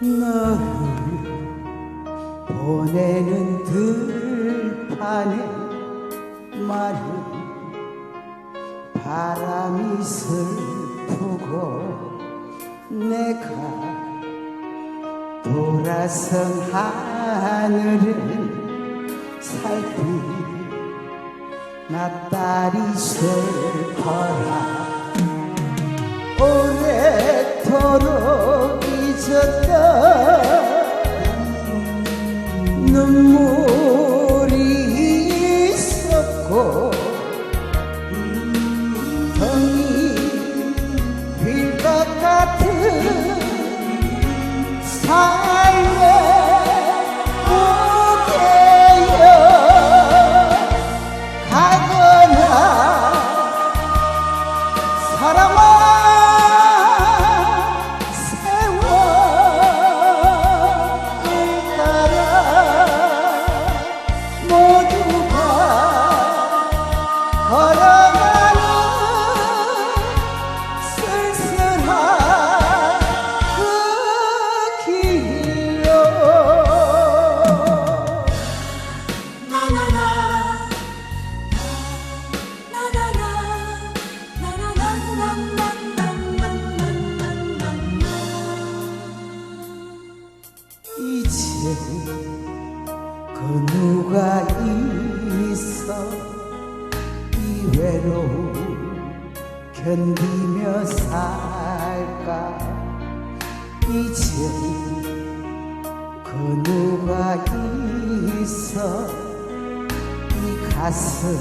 너를 보내는 들판에 마른 바람이 슬프고 내가 돌아선 하늘을 살피 나 딸이 슬퍼라. 오래도록 걸어가는 쓸쓸한 그 길로 이제 그 누가 있어? 이 외로움 견디며 살까? 이제 그 누가 있어? 이 가슴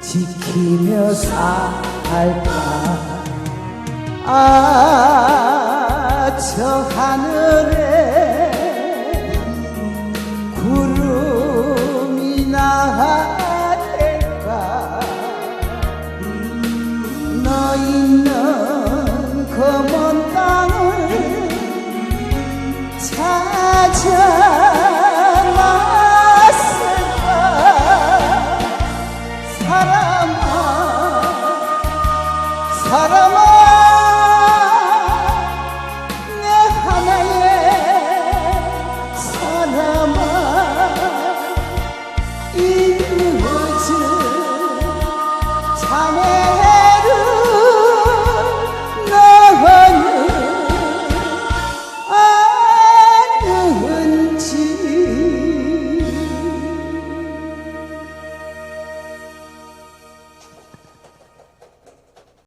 지키며 살까? 아, 저 하늘 사람아!